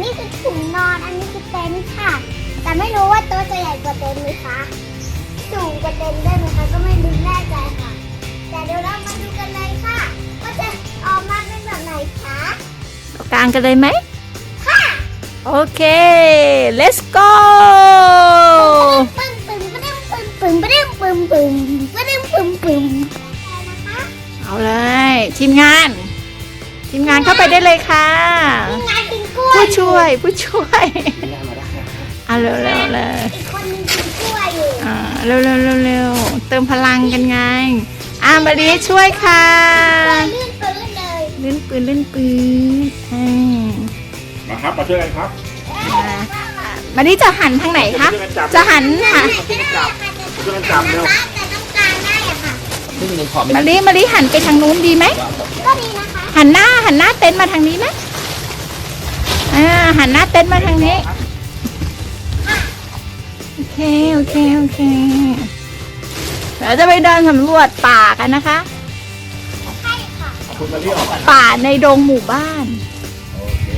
นี้คือถุงนอน อันนี้คือเต็นท์ค่ะ แต่ไม่รู้ว่าโต๊ะจะใหญ่กว่าเต็นท์ไหมคะ สูงกว่าเต็นท์ได้ไหมคะ ก็ไม่รู้แน่ใจค่ะ แต่เดี๋ยวเรามาดูกันเลยค่ะ ว่าจะออกมาเป็นแบบไหนคะเรากลางกันเลยไหม ค่ะ โอเค let's go ปึ้มปึ้มปึ้มปึ้มปึ้มปึ้มปึ้มปึ้มปึ้มปึ้มปึ้มนะคะเอาเลยทีมงาน ทีมงานเข้าไปได้เลยค่ะทีมงานกินกล้วย ผู้ช่วย ผู้ช่วยนี่มาได้เอาเร็วเร็วเลยอีกคนนึงกินกล้วยอยู่อ่าเร็วเร็วเร็วเร็วเติมพลังกันไงอ่ามารีช่วยค่ะลื่นปื้นเลยลื่นปืนลื่นปืนอ่ามาครับมาช่วยกันครับมารีจะหันทางไหนคะช่วยกันจับ จะหันไม่ค่ะได้ค่ะช่วยกันจับเร็วนะคะแต่ต้องการได้อะค่ะนี่มีขอบมารีมารีหันไปทางนู้นดีไหมก็ดีนะคะหันหน้าหันหน้าเต็นท์มาทางนี้ไหม อ่าหันหน้าเต็นท์มาทางนี้ โอเค โอเค โอเคเดี๋ยวจะไปเดินสำรวจป่ากันนะคะใช่ค่ะคุณมาที่ออกกันป่าในดงหมู่บ้าน โอเค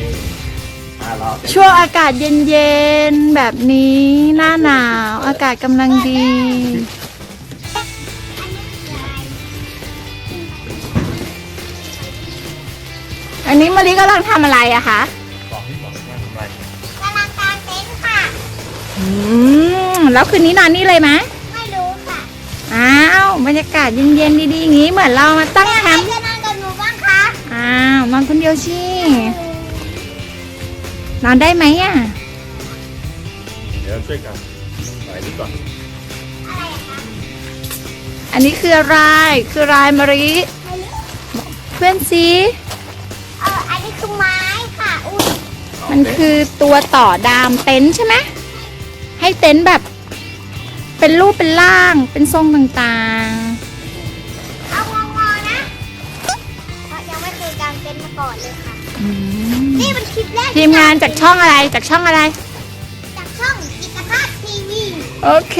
อ่ารอช่วงอากาศเย็นๆ แบบนี้หน้าหนาว อากาศกำลังดี อันนี้มารีกำลังทำอะไรอะคะ อืมแล้วคืนนี้นอนนี่เลยไหมไม่รู้ค่ะอ้าวบรรยากาศเย็นๆดีๆอย่างนี้เหมือนเรามาตั้งแต่แคใครมป์จะนอนกับหนูบ้างคะอ้าวนอนคนเดียวชินอนได้ไหมอะเดี๋ยวช่วยกันใส่นี่ก่อนอะไรอะคะอันนี้คืออะไรคือลายมะริไม่รู้เพื่อนซีเอออันนี้คือไม้ค่ะอุ้ยมันคือตัวต่อดามเต็นท์ใช่ไหมให้เต็นท์แบบ เป็นรูปเป็นร่าง เป็นทรงต่างเอางองอๆนะเพราะยังไม่เคยกางเต็นท์มาก่อนเลยค่ะ ๆอืมนี่เป็นคลิปแรกทีมงานจากช่องอะไรจากช่องอะไร จากช่องกิจภาพทีวี โอเค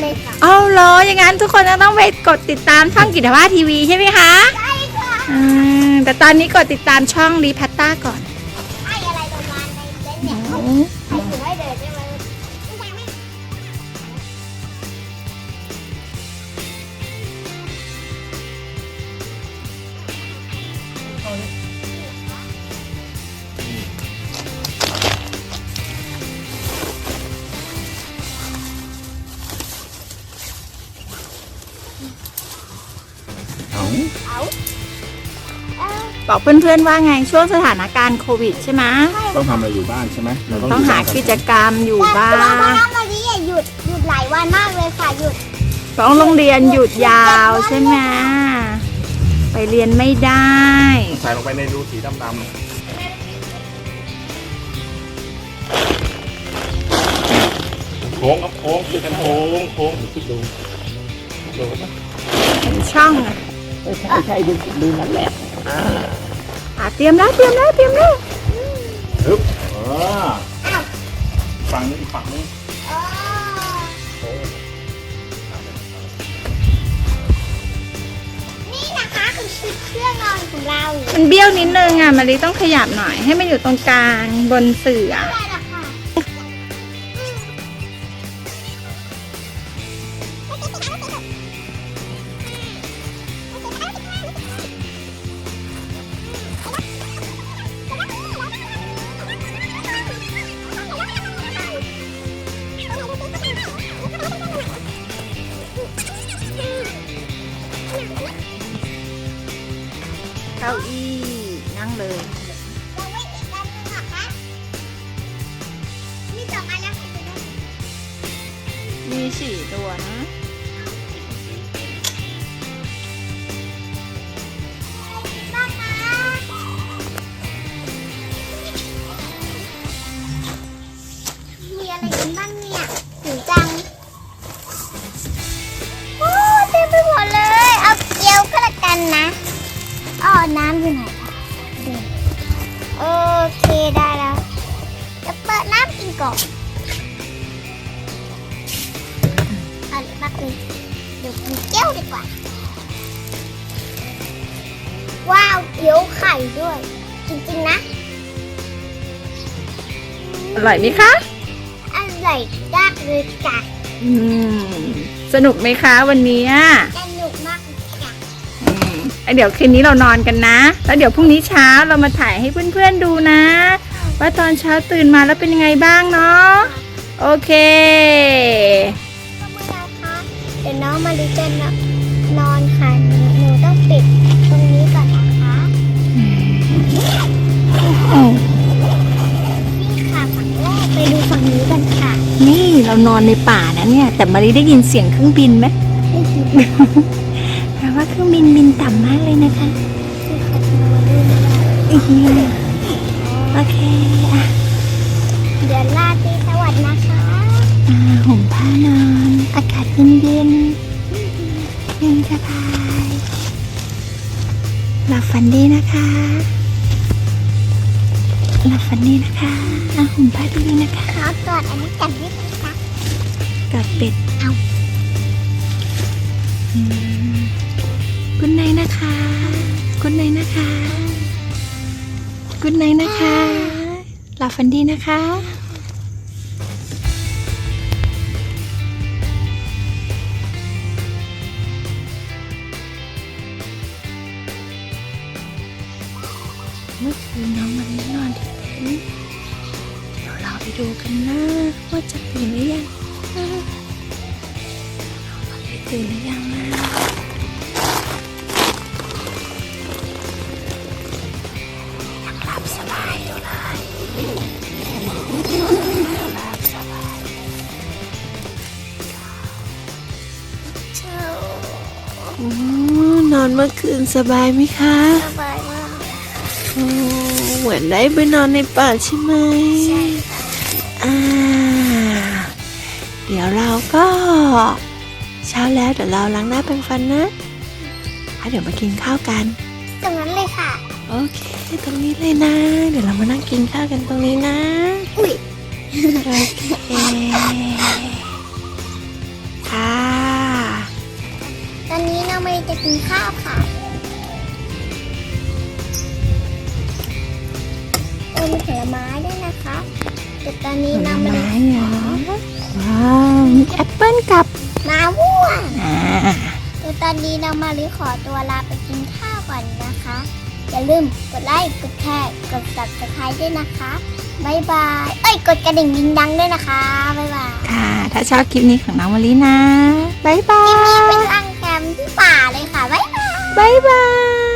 เลยค่ะเอาเหรออย่างนั้นทุกคนจะต้องไปกดติดตามช่องกิจวัตรทีวีใช่ไหมคะใช่ค่ะอืมแต่ตอนนี้กดติดตามช่องรีพัตต้าก่อนให้อะไรลงมาในเต็นท์เนี่ย บอกเพื่อนๆว่าไงช่วงสถานการณ์โควิดใช่ไหมต้องทำอะไรอยู่บ้านใช่ไหมเราต้องหากิจกรรมอยู่บ้าแต่ว่าน้นองมารีอะหยุดหยุดหลายวันมากเลยค่ะหยุดต้องโรงเรียนหยุดยาวใช่ไหมไปเรียนไม่ได้ ใส่ลงไปในรูสีดำๆโค้งครับโค้งช่วยกันโค้งโค้งคิดดูดูนะเป็นช่องอะใช่ใช่ดูดูนั่นแหละ อะเตรียมแล้วเตรียมแล้วเตรียมแล้วฮึบเออฝั่งนี้อีกฝั่งนึงเออโค้งนี่นะคะคือชุดเครื่องนอนของเรามันเบี้ยวนิดนึงอะมารีต้องขยับหน่อยให้มันอยู่ตรงกลางบนเสื่อได้ละค่ะ สี่ตัวนะมีอะไรกันบ้างเนี่ยถึงจัง โอ้เต็มไปหมดเลย เอาเกี๊ยวก็แล้วกันนะอ๋อน้ำอยู่ไหนคะนี่โอเคได้แล้ว จะเปิดน้ำกินก่อน ว่า ว้าวเกี๊ยวไข่ด้วย จริงๆนะ อร่อยไหมคะ อร่อยมากเลยจ้ะอืม สนุกไหมคะวันนี้อะสนุกมากเลยจ้ะอืมแล้วเดี๋ยวคืนนี้เรานอนกันนะ แล้วเดี๋ยวพรุ่งนี้เช้าเรามาถ่ายให้เพื่อนๆดูนะ ว่าตอนเช้าตื่นมาแล้วเป็นยังไงบ้างเนาะ โอเคก็เมื่อไรคะเดี๋ยวน้องมาลิจะ นอนค่ะหนูหนูต้องปิดตรงนี้ก่อนนะคะนี่ค่ะฝั่งแรกไปดูฝั่งนี้กันค่ะ นี่เรานอนในป่านะเนี่ย แต่มารีได้ยินเสียงเครื่องบินไหมแปลว่าเครื่องบินบินต่ำมากเลยนะคะอื้อหือโอเคอะเดี๋ยวลาตรีสวัสดีนะคะอ่าห่มผ้านอน อากาศเย็นเย็นๆเย็นสบายหลับฝันดีนะคะหลับฝันดีนะคะอะห่มผ้าดีๆนะคะขอกอดอันนี้จับนิดนึงค่ะกัดเป็ดเอากุนไนนะคะกุนไนนะคะกุนไนนะคะหลับฝันดีนะคะ มื่อคืนน้องมันนอนที่เต็นท์เดี๋ยวเราไปดูกันนะว่าจะตื่นหรือยังน้องมันได้ตื่นหรือยังนะยังหลับสบายอยู่เลยหลับสบายเช้าโอ้นอนเมื่อคืนสบายไหมคะ สบาย เหมือนได้ไปนอนในป่าใช่ไหมใช่อ่า เดี๋ยวเราก็ เช้าแล้วเดี๋ยวเราล้างหน้าแปรงฟันนะแล้วเดี๋ยวมากินข้าวกัน ตรงนั้นเลยค่ะ โอเค ตรงนี้เลยนะ เดี๋ยวเรามานั่งกินข้าวกันตรงนี้นะ อุ้ยโอเคค่ะ ตอนนี้น้องไม่ได้จะกินข้าวค่ะ แต่ตอนนี้ผลน้องไม่ไม้ได้เหรอว้าวมีแอปเปิ้ลกับมาว่วงอ่า แต่ตอนนี้น้องมาลิขอตัวลาไปกินข้าวก่อนนะคะ อย่าลืมกดไลค์ กดแชร์ กด subscribe ด้วยนะคะ บ๊ายบาย เอ้ย กดกระดิ่งยิงดังด้วยนะคะ บ๊ายบายค่ะ ถ้าชอบคลิปนี้ของน้องมะลินะ บ๊ายบาคลิปนี้ยเป็นอังแคมที่ป่าเลยค่ะ บ๊ายบาย บ๊ายบาย